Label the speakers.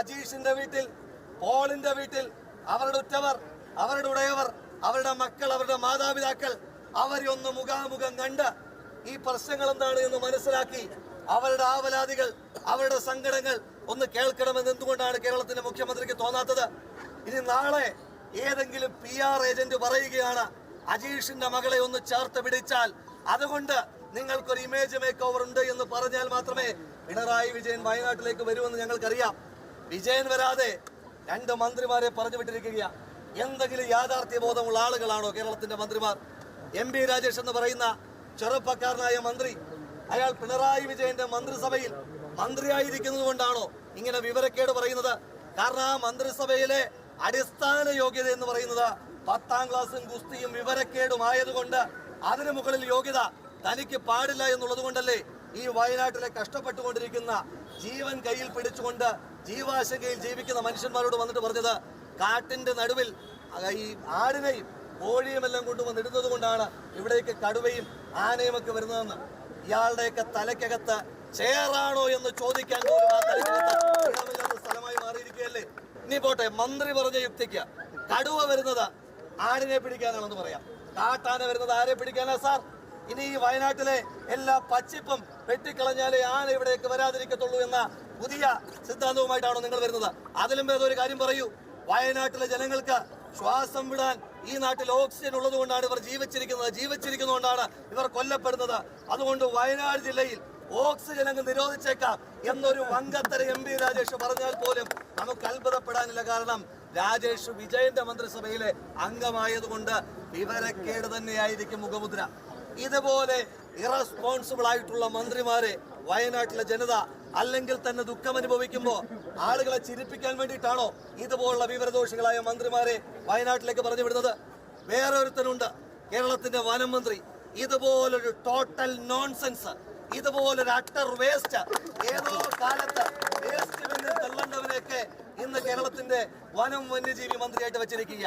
Speaker 1: അജീഷിന്റെ വീട്ടിൽ പോളിന്റെ വീട്ടിൽ അവരുടെ ഉറ്റവർ അവരുടെ ഉടയവർ അവരുടെ മക്കൾ അവരുടെ മാതാപിതാക്കൾ അവരെ ഒന്ന് മുഖാമുഖം കണ്ട് ഈ പ്രശ്നങ്ങൾ എന്താണ് എന്ന് മനസ്സിലാക്കി അവരുടെ ആവലാതികൾ അവരുടെ സങ്കടങ്ങൾ ഒന്ന് കേൾക്കണമെന്ന് എന്തുകൊണ്ടാണ് കേരളത്തിന്റെ മുഖ്യമന്ത്രിക്ക് തോന്നാത്തത്? ഇനി നാളെ ഏതെങ്കിലും പി ആർ ഏജന്റ് പറയുകയാണ് അജീഷിന്റെ മകളെ ഒന്ന് ചേർത്ത് പിടിച്ചാൽ അതുകൊണ്ട് നിങ്ങൾക്കൊരു ഇമേജ് മേക്ക് ഓവർ ഉണ്ട് എന്ന് പറഞ്ഞാൽ മാത്രമേ പിണറായി വിജയൻ വയനാട്ടിലേക്ക് വരുമെന്ന് ഞങ്ങൾക്കറിയാം. വിജയൻ വരാതെ രണ്ട് മന്ത്രിമാരെ പറഞ്ഞു വിട്ടിരിക്കുകയാണ് എന്തെങ്കിലും യാഥാർത്ഥ്യ ബോധമുള്ള ആളുകളാണോ കേരളത്തിന്റെ മന്ത്രിമാർ? എം പി രാജേഷ് എന്ന് പറയുന്ന ചെറുപ്പക്കാരനായ മന്ത്രി അയാൾ പിണറായി വിജയന്റെ മന്ത്രിസഭയിൽ മന്ത്രിയായിരിക്കുന്നത് കൊണ്ടാണോ ഇങ്ങനെ വിവരക്കേട് പറയുന്നത്? കാരണം ആ മന്ത്രിസഭയിലെ അടിസ്ഥാന യോഗ്യത എന്ന് പറയുന്നത് പത്താം ക്ലാസ്സും ഗുസ്തിയും വിവരക്കേടും ആയതുകൊണ്ട് അതിനു മുകളിൽ യോഗ്യത തനിക്ക് പാടില്ല എന്നുള്ളത് കൊണ്ടല്ലേ ഈ വയനാട്ടിലെ കഷ്ടപ്പെട്ടുകൊണ്ടിരിക്കുന്ന ജീവൻ കയ്യിൽ പിടിച്ചുകൊണ്ട് ജീവാശങ്കയിൽ ജീവിക്കുന്ന മനുഷ്യന്മാരോട് വന്നിട്ട് പറഞ്ഞത് കാട്ടിന്റെ നടുവിൽ ഈ ആടിനെയും കോഴിയും എല്ലാം കൊണ്ടുവന്ന് ഇടുന്നത് കൊണ്ടാണ് ഇവിടേക്ക് കടുവയും ആനയും ഒക്കെ വരുന്നതെന്ന്. ഇയാളുടെയൊക്കെ തലയ്ക്കകത്ത് ചേറാണോ എന്ന് ചോദിക്കാൻ സ്ഥലമായി മാറിയിരിക്കുകയല്ലേ? ഇനി പോട്ടെ മന്ത്രി പറഞ്ഞ യുക്തിക്ക് കടുവ വരുന്നത് ആടിനെ പിടിക്കാനാണെന്ന് പറയാം. കാട്ടാന വരുന്നത് ആരെ പിടിക്കാനാ സാർ? ഇനി ഈ വയനാട്ടിലെ എല്ലാ പച്ചിപ്പും വെട്ടിക്കളഞ്ഞാലേ ആന ഇവിടേക്ക് വരാതിരിക്കത്തുള്ളൂ എന്ന പുതിയ സിദ്ധാന്തവുമായിട്ടാണോ നിങ്ങൾ വരുന്നത്? അതിലും വേറെ ഒരു കാര്യം പറയൂ. വയനാട്ടിലെ ജനങ്ങൾക്ക് ശ്വാസം വിടാൻ ഈ നാട്ടിൽ ഓക്സിജൻ ഉള്ളതുകൊണ്ടാണ് ഇവർ ജീവിച്ചിരിക്കുന്നത്. ജീവിച്ചിരിക്കുന്നതുകൊണ്ടാണ് ഇവർ കൊല്ലപ്പെടുന്നത്. അതുകൊണ്ട് വയനാട് ജില്ലയിൽ ഓക്സിജൻ അങ്ങ് നിരോധിച്ചേക്കാം എന്നൊരു വങ്കത്തര എം പി രാജേഷ് പറഞ്ഞാൽ പോലും നമുക്ക് അത്ഭുതപ്പെടാനില്ല. കാരണം രാജേഷ് വിജയന്റെ മന്ത്രിസഭയിലെ അംഗമായതുകൊണ്ട് വിവരക്കേട് തന്നെയായിരിക്കും മുഖമുദ്ര. ഇതുപോലെ ഇറസ്പോൺസിബിൾ ആയിട്ടുള്ള മന്ത്രിമാരെ വയനാട്ടിലെ ജനത അല്ലെങ്കിൽ തന്നെ ദുഃഖം അനുഭവിക്കുമ്പോൾ ആളുകളെ ചിരിപ്പിക്കാൻ വേണ്ടിയിട്ടാണോ ഇതുപോലുള്ള വിവരദോഷികളായ മന്ത്രിമാരെ വയനാട്ടിലേക്ക് പറഞ്ഞു വിടുന്നത് വേറെ ഒരുത്തനുണ്ട് കേരളത്തിന്റെ വനം മന്ത്രി. ഇതുപോലൊരു ടോട്ടൽ നോൺസെൻസ് ഇതുപോലൊരു അട്ടർ വേസ്റ്റ് ഏതോ കാലത്ത് വേസ്റ്റ് തള്ളേണ്ടവനെയൊക്കെ ഇന്ന് കേരളത്തിന്റെ വനം വന്യജീവി മന്ത്രിയായിട്ട് വെച്ചിരിക്കുക